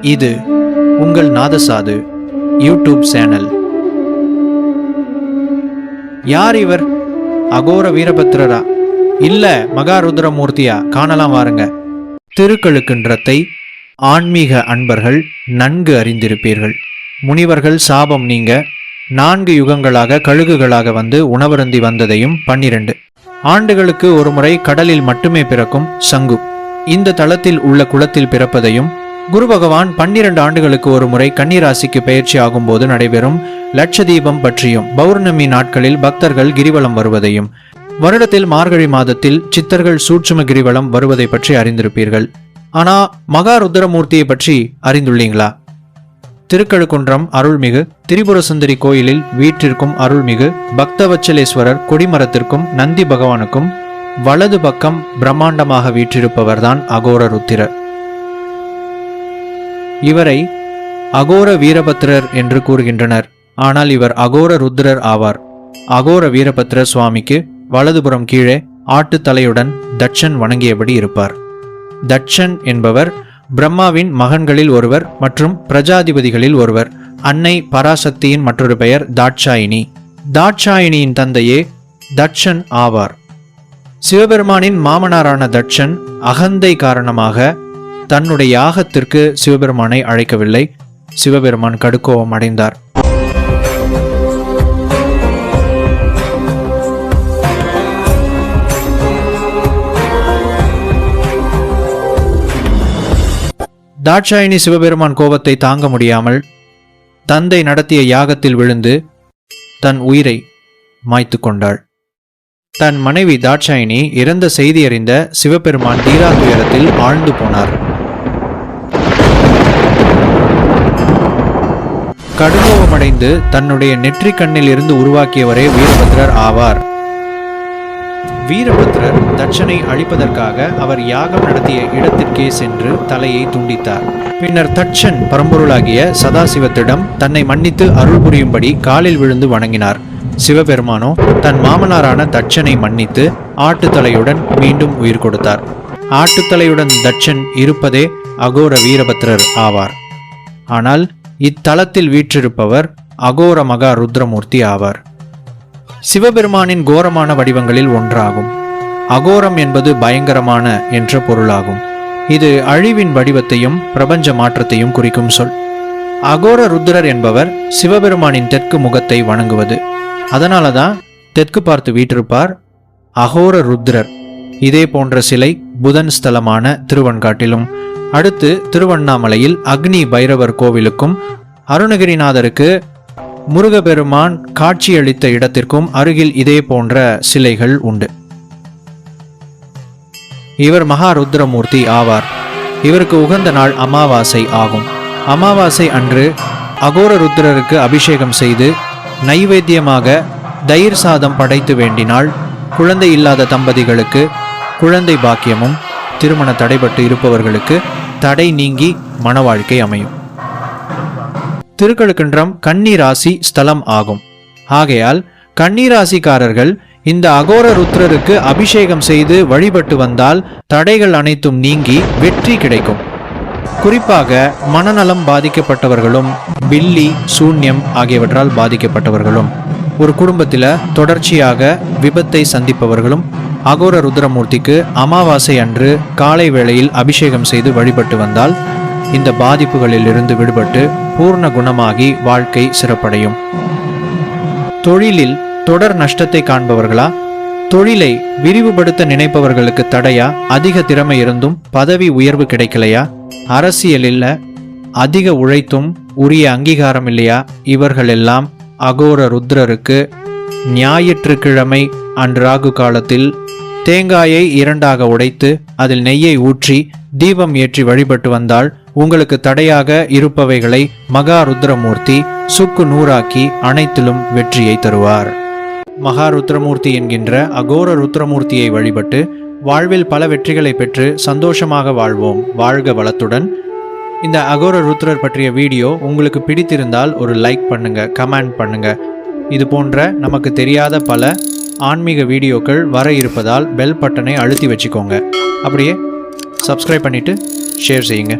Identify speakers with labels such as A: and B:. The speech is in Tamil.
A: இது உங்கள் நாதசாது யூடியூப் சேனல். யார் இவர்? அகோர வீரபத்ரரா. இல்ல மகாருத்ரமூர்த்தியா? காணலாம் வாருங்க. திருக்கழுக்குன்றத்தை ஆன்மீக அன்பர்கள் நன்கு அறிந்திருப்பீர்கள். முனிவர்கள் சாபம் நீங்க நான்கு யுகங்களாக கழுகுகளாக வந்து உணவருந்தி வந்ததையும் பன்னிரண்டு. ஆண்டுகளுக்கு ஒருமுறை கடலில் மட்டுமே பிறக்கும் சங்கு. இந்த தளத்தில் உள்ள குளத்தில் பிறப்பதையும் குரு பகவான் பன்னிரண்டு ஆண்டுகளுக்கு ஒரு முறை கன்னிராசிக்கு பயிற்சி ஆகும்போது நடைபெறும் லட்சதீபம் பற்றியும் பௌர்ணமி நாட்களில் பக்தர்கள் கிரிவலம் வருவதையும் வருடத்தில் மார்கழி மாதத்தில் சித்தர்கள் சூட்சும கிரிவலம் வருவதை பற்றி அறிந்திருப்பீர்கள். ஆனா மகா ருத்ரமூர்த்தியை பற்றி அறிந்துள்ளீங்களா? திருக்கழுக்குன்றம் அருள்மிகு திரிபுர சுந்தரி கோயிலில் வீற்றிருக்கும் அருள்மிகு பக்தவச்சலேஸ்வரர் கொடிமரத்திற்கும் நந்தி பகவானுக்கும் வலது பக்கம் பிரம்மாண்டமாக வீற்றிருப்பவர்தான் அகோர ருத்திரர் இவரை அகோர வீரபத்திரர் என்று கூறுகின்றனர். ஆனால் இவர் அகோர ருத்ரர் ஆவார். அகோர வீரபத்திர சுவாமிக்கு வலதுபுறம் கீழே ஆட்டு தலையுடன் தட்சன் வணங்கியபடி இருப்பார். தட்சன் என்பவர் பிரம்மாவின் மகன்களில் ஒருவர் மற்றும் பிரஜாதிபதிகளில் ஒருவர். அன்னை பராசக்தியின் மற்றொரு பெயர் தாட்சாயினி. தாட்சாயினியின் தந்தையே தட்சன் ஆவார். சிவபெருமானின் மாமனாரான தட்சன் அகந்தை காரணமாக தன்னுடைய யாகத்திற்கு சிவபெருமானை அழைக்கவில்லை. சிவபெருமான் கடுக்கோவம் அடைந்தார். தாட்சாயினி சிவபெருமான் கோபத்தை தாங்க முடியாமல் தந்தை நடத்திய யாகத்தில் விழுந்து தன் உயிரை மாய்த்து கொண்டாள். தன் மனைவி தாட்சாயினி இறந்த செய்தி அறிந்த சிவபெருமான் தீரா துயரத்தில் ஆழ்ந்து போனார். கடுங்கோபமடைந்து தன்னுடைய நெற்றி கண்ணில் இருந்து உருவாக்கியவரே வீரபத்ரர் ஆவார். வீரபத்ரர் தட்சனை அழிப்பதற்காக அவர் யாகம் நடத்திய இடத்திற்கே சென்று தலையை துண்டித்தார். பின்னர் தட்சன் பரம்பொருளாகிய சதாசிவத்திடம் தன்னை மன்னித்து அருள் புரியும்படி காலில் விழுந்து வணங்கினார். சிவபெருமானோ தன் மாமனாரான தட்சனை மன்னித்து ஆட்டுத்தலையுடன் மீண்டும் உயிர் கொடுத்தார். ஆட்டுத்தலையுடன் தட்சன் இருப்பதே அகோர வீரபத்ரர் ஆவார். ஆனால் இத்தலத்தில் வீற்றிருப்பவர் அகோர மகா ருத்ரமூர்த்தி ஆவார். சிவபெருமானின் கோரமான வடிவங்களில் ஒன்றாகும். அகோரம் என்பது பயங்கரமான என்ற பொருளாகும். இது அழிவின் வடிவத்தையும் பிரபஞ்ச மாற்றத்தையும் குறிக்கும் சொல். அகோர ருத்ரர் என்பவர் சிவபெருமானின் தெற்கு முகத்தை வணங்குவது. அதனால தான் தெற்கு பார்த்து வீற்றிருப்பார் அகோர ருத்ரர். இதே போன்ற சிலை புதன் ஸ்தலமான திருவன்காட்டிலும் அடுத்து திருவண்ணாமலையில் அக்னி பைரவர் கோவிலுக்கும் அருணகிரிநாதருக்கு முருகபெருமான் காட்சியளித்த இடத்திற்கும் அருகில் இதே போன்ற சிலைகள் உண்டு. இவர் மகாருத்ரமூர்த்தி ஆவார். இவருக்கு உகந்த நாள் அமாவாசை ஆகும். அமாவாசை அன்று அகோர ருத்ரருக்கு அபிஷேகம் செய்து நைவேத்தியமாக தயிர் சாதம் படைத்து வேண்டினால் குழந்தை இல்லாத தம்பதிகளுக்கு குழந்தை பாக்கியமும் திருமண தடைபட்டு இருப்பவர்களுக்கு தடை நீங்கி மன வாழ்க்கை அமையும். திருக்கழுக்கின்றம் கன்னிராசி ஸ்தலம் ஆகும். ஆகையால் கன்னிராசிக்காரர்கள் இந்த அகோர ருத்ரருக்கு அபிஷேகம் செய்து வழிபட்டு வந்தால் தடைகள் அனைத்தும் நீங்கி வெற்றி கிடைக்கும். குறிப்பாக மனநலம் பாதிக்கப்பட்டவர்களும் பில்லி சூன்யம் ஆகியவற்றால் பாதிக்கப்பட்டவர்களும் ஒரு குடும்பத்தில் தொடர்ச்சியாக விபத்தை சந்திப்பவர்களும் அகோர ருத்ரமூர்த்திக்கு அமாவாசை அன்று காலை வேளையில் அபிஷேகம் செய்து வழிபட்டு வந்தால் இந்த பாதிப்புகளில் இருந்து விடுபட்டு பூர்ண குணமாகி வாழ்க்கை சிறப்படையும். தொழிலில் தொடர் நஷ்டத்தை காண்பவர்களா? தொழிலை விரிவுபடுத்த நினைப்பவர்களுக்கு தடையா? அதிக திறமை இருந்தும் பதவி உயர்வு கிடைக்கலையா? அரசியலில் அதிக உழைத்தும் உரிய அங்கீகாரம் இல்லையா? இவர்களெல்லாம் அகோர ருத்ரருக்கு ஞாயிற்றுக்கிழமை அன்று ராகு காலத்தில் தேங்காயை இரண்டாக உடைத்து அதில் நெய்யை ஊற்றி தீபம் ஏற்றி வழிபட்டு வந்தால் உங்களுக்கு தடையாக இருப்பவைகளை மகா ருத்ரமூர்த்தி சுக்கு நூறாக்கி அனைத்திலும் வெற்றியை தருவார். மகா ருத்ரமூர்த்தி என்கின்ற அகோர ருத்ரமூர்த்தியை வழிபட்டு வாழ்வில் பல வெற்றிகளை பெற்று சந்தோஷமாக வாழ்வோம். வாழ்க வளத்துடன். இந்த அகோர ருத்ரர் பற்றிய வீடியோ உங்களுக்கு பிடித்திருந்தால் ஒரு லைக் பண்ணுங்க கமெண்ட் பண்ணுங்க. இது போன்ற நமக்கு தெரியாத பல ஆன்மீக வீடியோக்கள் வர இருப்பதால் பெல் பட்டனை அழுத்தி வச்சுக்கோங்க. அப்படியே சப்ஸ்கிரைப் பண்ணிவிட்டு ஷேர் செய்யுங்க.